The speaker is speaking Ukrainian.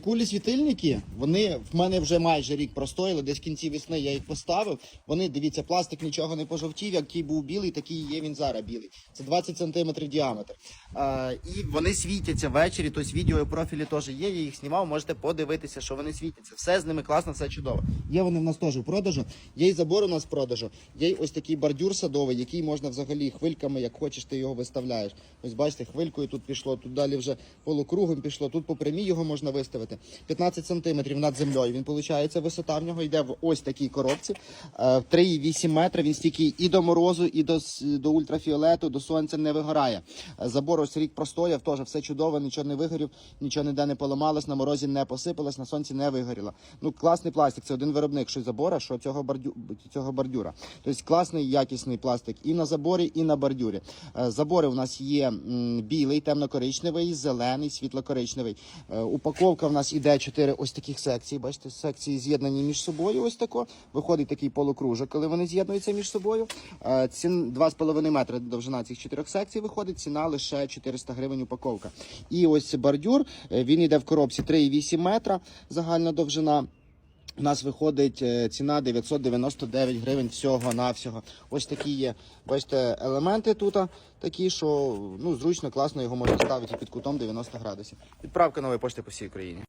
Кулі світильники, вони в мене вже майже рік простоїли, десь в кінці весни я їх поставив. Вони, дивіться, пластик нічого не пожовтів, який був білий, такий є він зараз білий. Це 20 см діаметр. Е, і вони світяться ввечері, тобто відео профілі теж є, я їх знімав, можете подивитися, що вони світяться. Все з ними класно, все чудово. Є вони в нас теж в продажу, є й забор у нас в продажу, є й ось такий бордюр садовий, який можна взагалі хвильками, як хочеш, ти його виставляєш. Ось бачите, хвилькою тут пішло, тут далі вже полукругом пішло, тут по прямій його можна виставити. 15 сантиметрів над землею. Він виходить, висота в нього йде в ось такій коробці. Е, 3,8 метри він стійкий і до морозу, і до, до ультрафіолету, до сонця не вигорає. Е, Забор ось рік простояв, теж все чудово, нічого не вигорів, нічого ніде не поламалось, на морозі не посипалось, на сонці не вигоріло. Ну, класний пластик. Це один виробник, що забора, що цього бордю... цього бордюра. Тобто класний якісний пластик і на заборі, і на бордюрі. Е, Забори у нас є білий, темно-коричневий, зелений, світло-коричневий. Е, Упаковка в нас іде чотири ось таких секцій. Бачите, секції з'єднані між собою. Ось тако. Виходить такий полукружок, коли вони з'єднуються між собою. Два Цін 2,5 метри довжина цих чотирьох секцій виходить. Ціна лише 400 гривень упаковка. І ось бордюр. е, Він йде в коробці 3,8 метра. Загальна довжина. У нас виходить е, ціна 999 гривень всього на всього. Ось такі є, бачите, елементи тут, такі, що ну, зручно, класно його можна ставити під кутом 90 градусів. Відправка нової пошти по всій Україні.